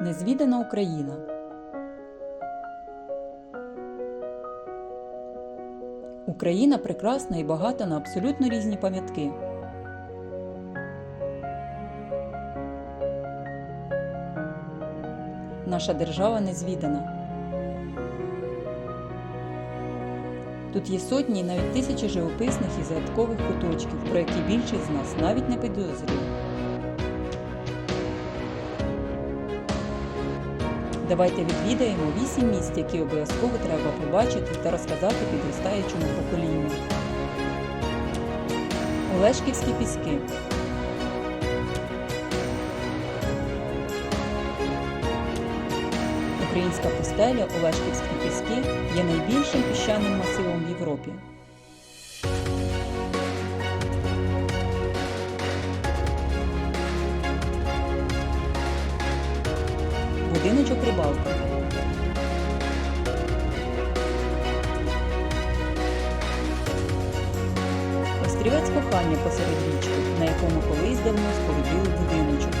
Незвідана Україна. Україна прекрасна і багата на абсолютно різні пам'ятки. Наша держава незвідана. Тут є сотні і навіть тисячі живописних і загадкових куточків, про які більшість з нас навіть не підозрює. Давайте відвідаємо вісім місць, які обов'язково треба побачити та розказати підростаючому поколінню. Олешківські піски. Українська пустеля Олешківські піски є найбільшим піщаним масивом в Європі. Будиночок рибалки. Острівець кохання посеред річки, на якому колись давно спорудили будиночок.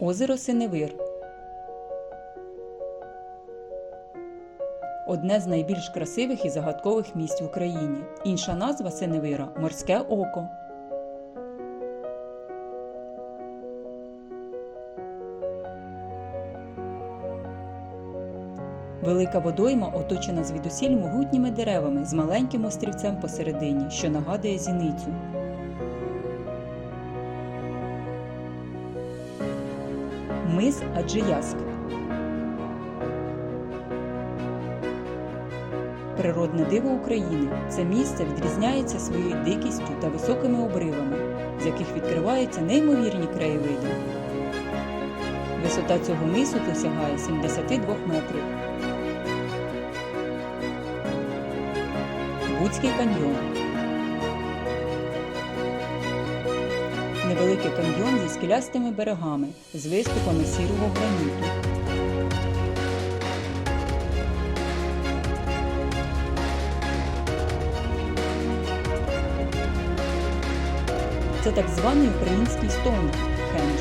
Озеро Синевир. Одне з найбільш красивих і загадкових місць в Україні. Інша назва Синевира морське око. Велика водойма оточена звідусіль могутніми деревами з маленьким острівцем посередині, що нагадує зіницю. Мис Аджияск. Природне диво України. Це місце відрізняється своєю дикістю та високими обривами, з яких відкриваються неймовірні краєвиди. Висота цього мису досягає 72 метрів. Буцький каньйон. Невеликий каньйон зі скелястими берегами, з виступами сірого граніту. Це так званий український Стоунхендж.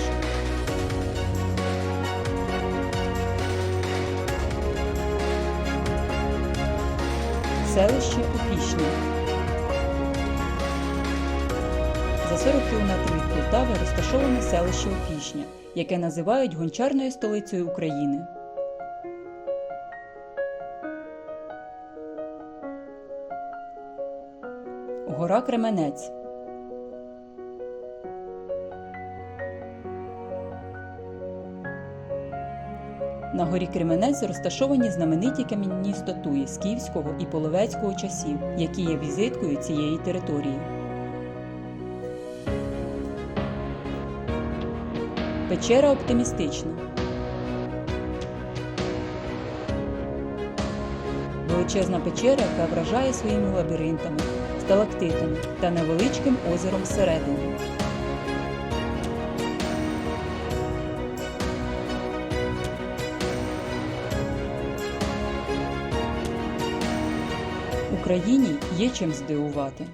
Селище Опішня. За 40 км від Полтави розташоване селище Опішня, яке називають гончарною столицею України. Гора Кременець. На горі Кременець розташовані знамениті кам'яні статуї з київського і половецького часів, які є візиткою цієї території. Печера оптимістична. Величезна печера, яка вражає своїми лабіринтами, сталактитами та невеличким озером всередині. Україні є чим здивувати.